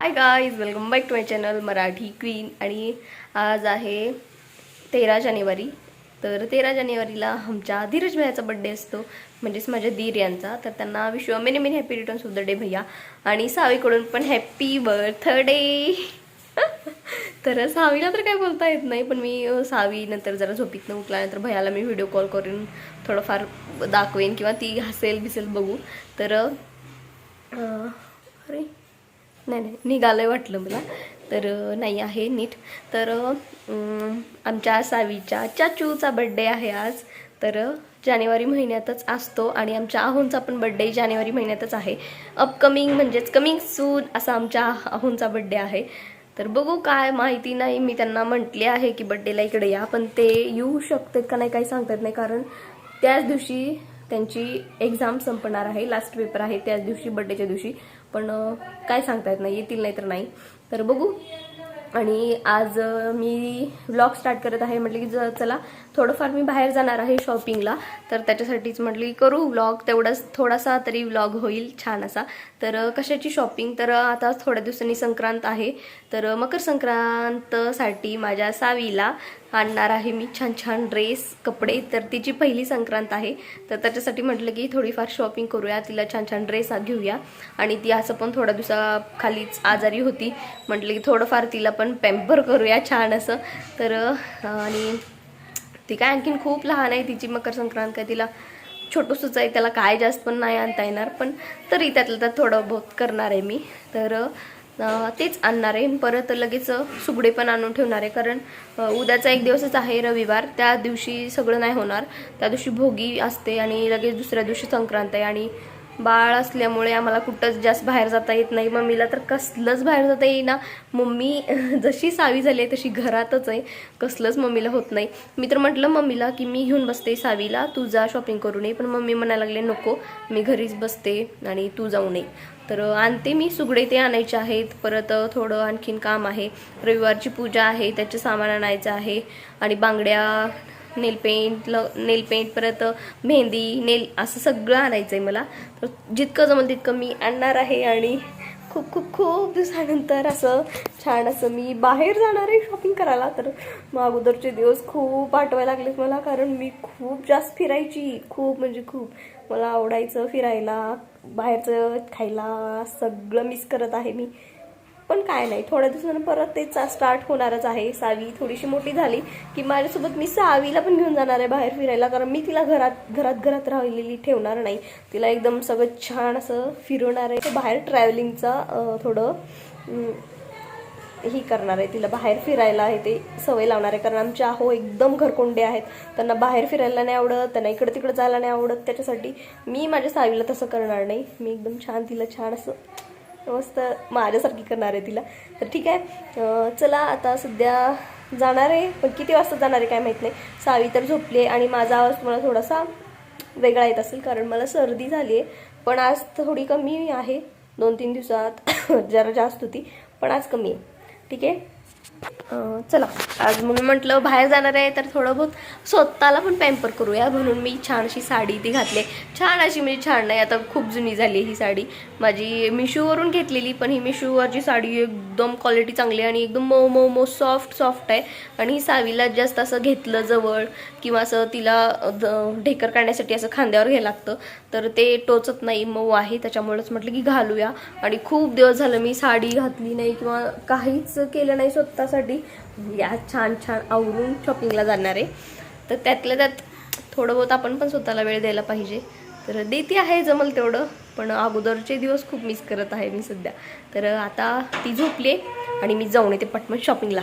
Hi guys welcome back to my channel Marathi queen आणि आज आहे तेरा जानेवारी. तर तेरा जानेवारीला आमच्या धीरज भैयाचा बड्डे असतो. म्हणजेच माझ्या दीर यांचा. तर त्यांना wish many many happy returns of the day भैया. आणि सावीकडून पण हॅपी बर्थडे तर सावीला तर काय बोलता येत नाही पण मी अं, सावी नंतर जरा झोपीतनं उठल्यानंतर भैयाला मी व्हिडिओ कॉल करून थोडंफार दाखवेन किंवा ती हसेल बिसेल बघू. तर अरे नाही नाही निघालंय वाटलं मला. तर नाही आहे नीट. तर आमच्या सावीच्या चाचूचा बड्डे आहे आज. तर जानेवारी महिन्यातच असतो आणि आमच्या आहोंचा पण बड्डे जानेवारी महिन्यातच आहे. अपकमिंग म्हणजेच कमिंग सून असा आमच्या आहोंचा बड्डे आहे. तर बघू काय माहिती नाही मी त्यांना म्हटले आहे की बड्डेला इकडे या पण ते येऊ शकतात का नाही काही सांगतात नाही कारण त्याच दिवशी त्यांची एक्झाम संपणार आहे. लास्ट पेपर आहे त्याच दिवशी बड्डेच्या दिवशी. पण काय सांगता येत नाही येतील नाही तर नाही. तर बघू. आणि आज मी व्लॉग स्टार्ट करत आहे. म्हटलं की जर चला थोडंफार मी बाहेर जाणार आहे शॉपिंगला तर त्याच्यासाठीच म्हटली करू व्लॉग तेवढाच थोडासा तरी व्लॉग होईल छान असा. तर कशाची शॉपिंग तर आता थोड्या दिवसांनी संक्रांत आहे. तर मकर संक्रांतसाठी माझ्या सावीला आणणार आहे मी छान छान ड्रेस कपडे. तर तिची पहिली संक्रांत आहे तर त्याच्यासाठी म्हटलं की थोडीफार शॉपिंग करूया तिला छान छान ड्रेस घेऊया. आणि ती असं पण थोड्या दिवसाखालीच आजारी होती. म्हटलं की थोडंफार तिला पण पॅम्पर करूया छान असं. तर आणि ती काय आणखीन खूप लहान आहे तिची मकर संक्रांत काय तिला छोटंसंच आहे त्याला काय जास्त पण नाही आणता येणार. पण तरी त्यातलं त्यात थोडं बहुत करणार आहे मी. तर तेच आणणार. आहे परत लगेच सुगडे पण आणून ठेवणार. आहे कारण उद्याचा एक दिवसच आहे रविवार. त्या दिवशी सगळं नाही होणार. त्या दिवशी भोगी असते आणि लगेच दुसऱ्या दिवशी संक्रांत आहे. आणि बाळ असल्यामुळे आम्हाला कुठंच जास्त बाहेर जाता येत नाही. मम्मीला तर कसलंच बाहेर जाता येईना. मम्मी जशी सावी झाली आहे तशी घरातच आहे. कसलंच मम्मीला होत नाही. मी तर म्हटलं मम्मीला की मी घेऊन बसते सावीला. तू जा शॉपिंग करू नये. पण मम्मी म्हणायला लागले नको. मी घरीच बसते आणि तू जाऊ नये. तर आणते मी. सुगडे ते आणायचे आहेत. परत थोडं आणखीन काम आहे. रविवारची पूजा आहे. त्याचे सामान आणायचं आहे. आणि बांगड्या नेल पेंट ल नेल पेंट परत मेहंदी नेल असं सगळं आणायचं आहे मला. तर जितकं जमेल तितकं मी आणणार आहे आणि खूप खूप खूप दिवसानंतर असं छान असं मी बाहेर जाणार आहे शॉपिंग करायला. तर मग अगोदरचे दिवस खूप आठवायला लागलेत मला कारण मी खूप जास्त फिरायची. खूप म्हणजे खूप. मला आवडायचं फिरायला बाहेरचं खायला सगळं मिस करत आहे मी. पण काय नाही थोड्या दिवसानं परत तेच स्टार्ट होणारच आहे. सावी थोडीशी मोठी झाली की माझ्यासोबत मी सावीला पण घेऊन जाणार आहे बाहेर फिरायला कारण मी तिला घरात घरात घरात राहिलेली ठेवणार नाही. तिला एकदम सगळं छान असं फिरवणार आहे. बाहेर ट्रॅव्हलिंगचा थोडं ही करणार आहे. तिला बाहेर फिरायला आहे ते सवय लावणार आहे. कारण आमच्या आहो एकदम घरकोंडे आहेत. त्यांना बाहेर फिरायला नाही आवडत त्यांना इकडं तिकडं जायला नाही आवडत. त्याच्यासाठी मी माझ्या सावीला तसं करणार नाही. मी एकदम छान तिला छान असं मस्त माझ्यासारखी करणार आहे तिला. तर ठीक आहे. चला आता सध्या जाणार आहे. पण किती वाजता जाणार आहे काय माहीत नाही. सावी तर झोपली आहे आणि माझा आवाज तुम्हाला थोडासा वेगळा येत असेल कारण मला सर्दी झाली आहे. पण आज थोडी कमी आहे. दोन तीन दिवसात जरा जास्त होती. पण आज कमी आहे. ठीक आहे? चला. आज मग म्हटलं बाहेर जाणार आहे तर थोडं बहुत स्वतःला पण पॅम्पर करूया. म्हणून मी छान अशी साडी ती घातली. छान अशी म्हणजे छान नाही आता खूप जुनी झाली ही साडी. माझी मिशोवरून घेतलेली पण ही मिशोवरची साडी एकदम क्वालिटी चांगली आहे आणि एकदम मऊ मऊ मऊ सॉफ्ट सॉफ्ट आहे. आणि ही सावीला जास्त असं घेतलं जवळ किंवा असं तिला ढेकर काढण्यासाठी असं खांद्यावर घ्यायला लागतं. तर ते टोचत नाही मऊ आहे. त्याच्यामुळेच म्हटलं की घालूया. आणि खूप दिवस झालं मी साडी घातली नाही किंवा काहीच केलं नाही स्वतः. दिवसासाठी या छान छान आवरून शॉपिंगला जाणार आहे. तर त्यातल्या त्यात थोडं बहुत आपण पण स्वतःला वेळ द्यायला पाहिजे. तर देते आहे जमल तेवढं पण अगोदरचे दिवस खूप मिस करत आहे मी सध्या. तर आता ती झोपली आणि मी जाऊन येते पटमन शॉपिंगला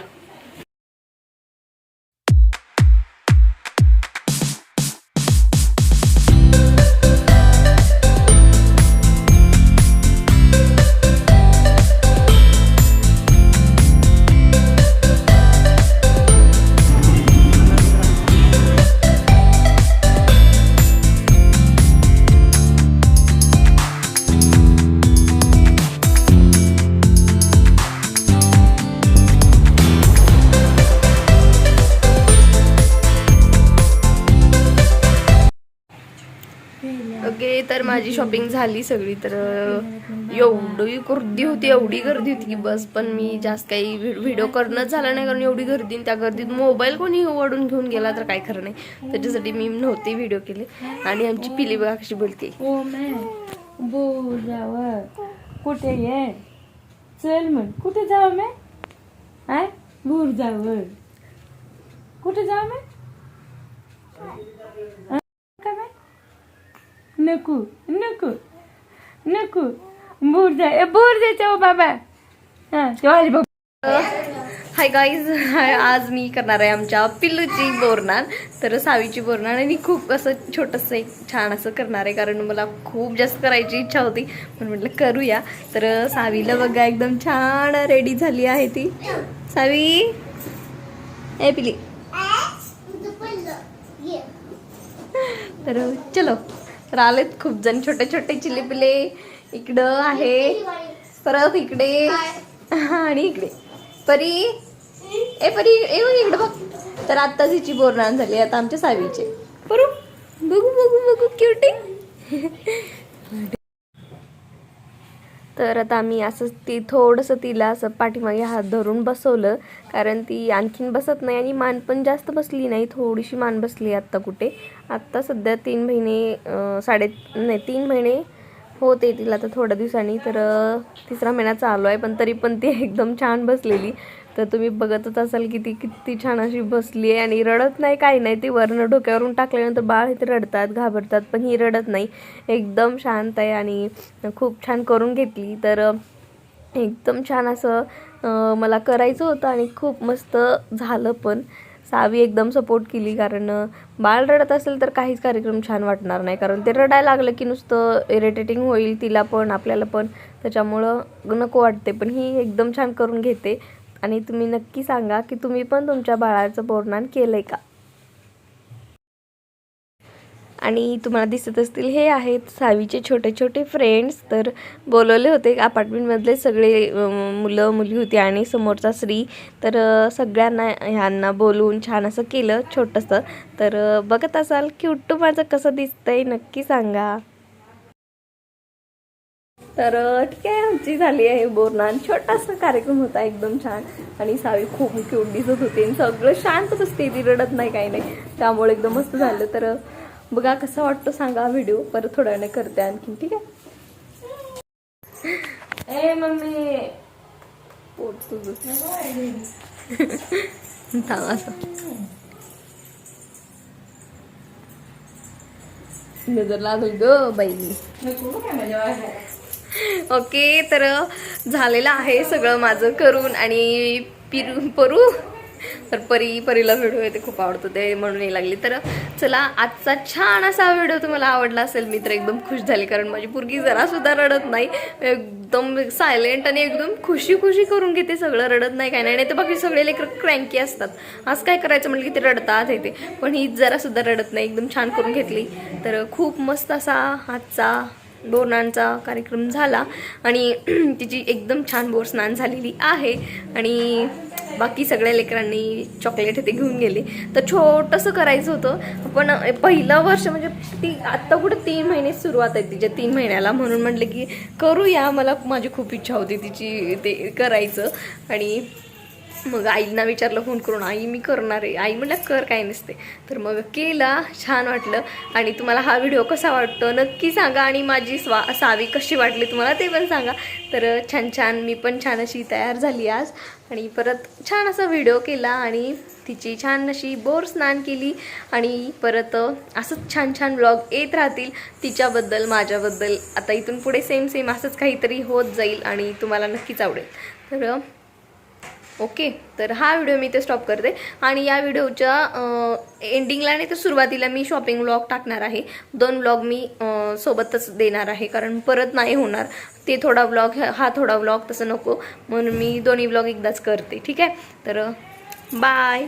माझी शॉपिंग झाली सगळी तर एवढी गर्दी होती एवढी गर्दी होती की बस. पण मी जास्त काही व्हिडिओ करणंच झाला नाही कारण एवढी गर्दी त्या गर्दीत मोबाईल कोणी ओढून घेऊन गेला तर काय खरं नाही. त्याच्यासाठी मी नव्हते व्हिडिओ केले. आणि आमची पिली बघा कशी बोलते. कुठे ये? चल मग कुठे जाऊ मॅ? आय बुरजावर कुठे जाऊ मॅ? नको नको नको. बुरजा ए बुरजाच्या ओ बाबा. हा तेव्हा हाय गाईज आज मी करणार आहे आमच्या पिल्लूची बोरनान तर सावीची बोरनान आणि खूप असं छोटंसं एक छान असं करणार आहे कारण मला खूप जास्त करायची इच्छा होती. पण म्हटलं करूया. तर सावीला बघा एकदम छान रेडी झाली आहे ती. सावी. ए पिली तर चलो. तर आलेत खूप जण. छोटे छोटे चिलेपिले इकडं आहे. परत इकडे. आणि इकडे. परी. ए परी ए इकडे बघ. तर आत्ताच हिची बोरणान झाली. आता आमच्या सावीचे. बरोबर बघू बघू बघू. क्युटी तर आता आम्ही असं ती थोडंसं तिला असं पाठीमागे हात धरून बसवलं कारण ती आणखीन बसत नाही आणि मान पण जास्त बसली नाही थोडीशी मान बसली आत्ता कुठे. आत्ता सध्या तीन महिने साडे नाही तीन महिने होते तिला तर थोड्या दिवसांनी तर तिसरा महिना चालू आहे पण तरी पण ती एकदम छान बसलेली. तर तुम्ही बघतच असाल की ती किती छान अशी बसली आहे आणि रडत नाही काही नाही. ती वरनं डोक्यावरून टाकल्यानंतर बाळ इथे रडतात घाबरतात पण ही रडत नाही. एकदम शांत आहे आणि खूप छान करून घेतली. तर एकदम छान असं मला करायचं होतं आणि खूप मस्त झालं पण. सावी एकदम सपोर्ट केली कारण बाळ रडत असेल तर काहीच कार्यक्रम छान वाटणार नाही. कारण ते रडायला लागलं की नुसतं इरिटेटिंग होईल तिला पण आपल्याला पण. त्याच्यामुळं नको वाटते पण ही एकदम छान करून घेते. आणि तुम्ही नक्की सांगा की तुम्ही पण तुमच्या बाळाचं बोरनान केलं आहे का? आणि तुम्हाला दिसत असतील हे आहेत सावीचे छोटे छोटे फ्रेंड्स तर बोलवले होते अपार्टमेंटमधले सगळे मुलं मुली होती आणि समोरचा स्त्री. तर सगळ्यांना ह्यांना बोलून छान असं केलं छोटंसं. तर बघत असाल क्यूट माझं कसं दिसतंय नक्की सांगा. तर ठीक आहे आमची झाली आहे बोरनान छोटासा कार्यक्रम होता एकदम छान. आणि सावी खूप क्यूट दिसत होती आणि सगळं शांत बसते ती रडत नाही काही नाही. त्यामुळे एकदम मस्त झालं. तर बघा कसा वाटतो सांगा व्हिडिओ परत थोड्या वेळाने करते आणखी ठीक आहे? ए मम्मी. पोट तुझं थांब असं. नजर लागल ग बाई. ओके तर झालेलं आहे सगळं माझं करून आणि पिरू परू तर परी परीला व्हिडिओ येते खूप आवडतो ते म्हणून लागली. तर चला आजचा छान असा व्हिडिओ तुम्हाला आवडला असेल मी तर एकदम खुश झाले कारण माझी पोरगी जरासुद्धा रडत नाही. एकदम सायलेंट आणि एकदम खुशी खुशी करून घेते सगळं रडत नाही काय नाही. नाही तर बाकी सगळे लेकर क्रँकी असतात. आज काय करायचं म्हटलं की ते रडतात येते ते. पण ही जरासुद्धा रडत नाही एकदम छान करून घेतली. तर खूप मस्त असा आजचा बोरनांचा कार्यक्रम झाला आणि तिची एकदम छान बोर स्नान झालेली आहे आणि बाकी सगळ्या लेकरांनी चॉकलेट ते घेऊन गेले. तर छोटंसं करायचं होतं पण पहिलं वर्ष म्हणजे ती आत्ता कुठं तीन महिने सुरुवात आहे तिच्या तीन महिन्याला म्हणून म्हटलं की करूया मला माझी खूप इच्छा होती तिची ते करायचं. आणि मग आईंना विचारलं फोन करून आई मी करणार आहे. आई म्हटलं कर काय नसते. तर मग केला छान वाटलं. आणि तुम्हाला हा व्हिडिओ कसा वाटतो नक्की सांगा. आणि माझी स्वा सावी कशी वाटली तुम्हाला ते पण सांगा. तर छान छान मी पण छान अशी तयार झाली आज. आणि परत छान असा व्हिडिओ केला आणि तिची छान अशी बोर स्नान केली. आणि परत असंच छान छान ब्लॉग येत राहतील. तिच्याबद्दल माझ्याबद्दल. आता इथून पुढे सेम सेम असंच काहीतरी होत जाईल आणि तुम्हाला नक्कीच आवडेल. तर ओके तर हा व्हिडिओ मी ते स्टॉप करते. आणि या व्हिडिओच्या एंडिंगला नाही तर सुरुवातीला मी शॉपिंग व्लॉग टाकणार आहे. दोन व्लॉग मी सोबतच देणार आहे कारण परत नाही होणार. ते थोडा व्लॉग हा थोडा व्लॉग तसं नको. म्हणून मी दोन्ही व्लॉग एकदाच करते ठीक आहे? तर बाय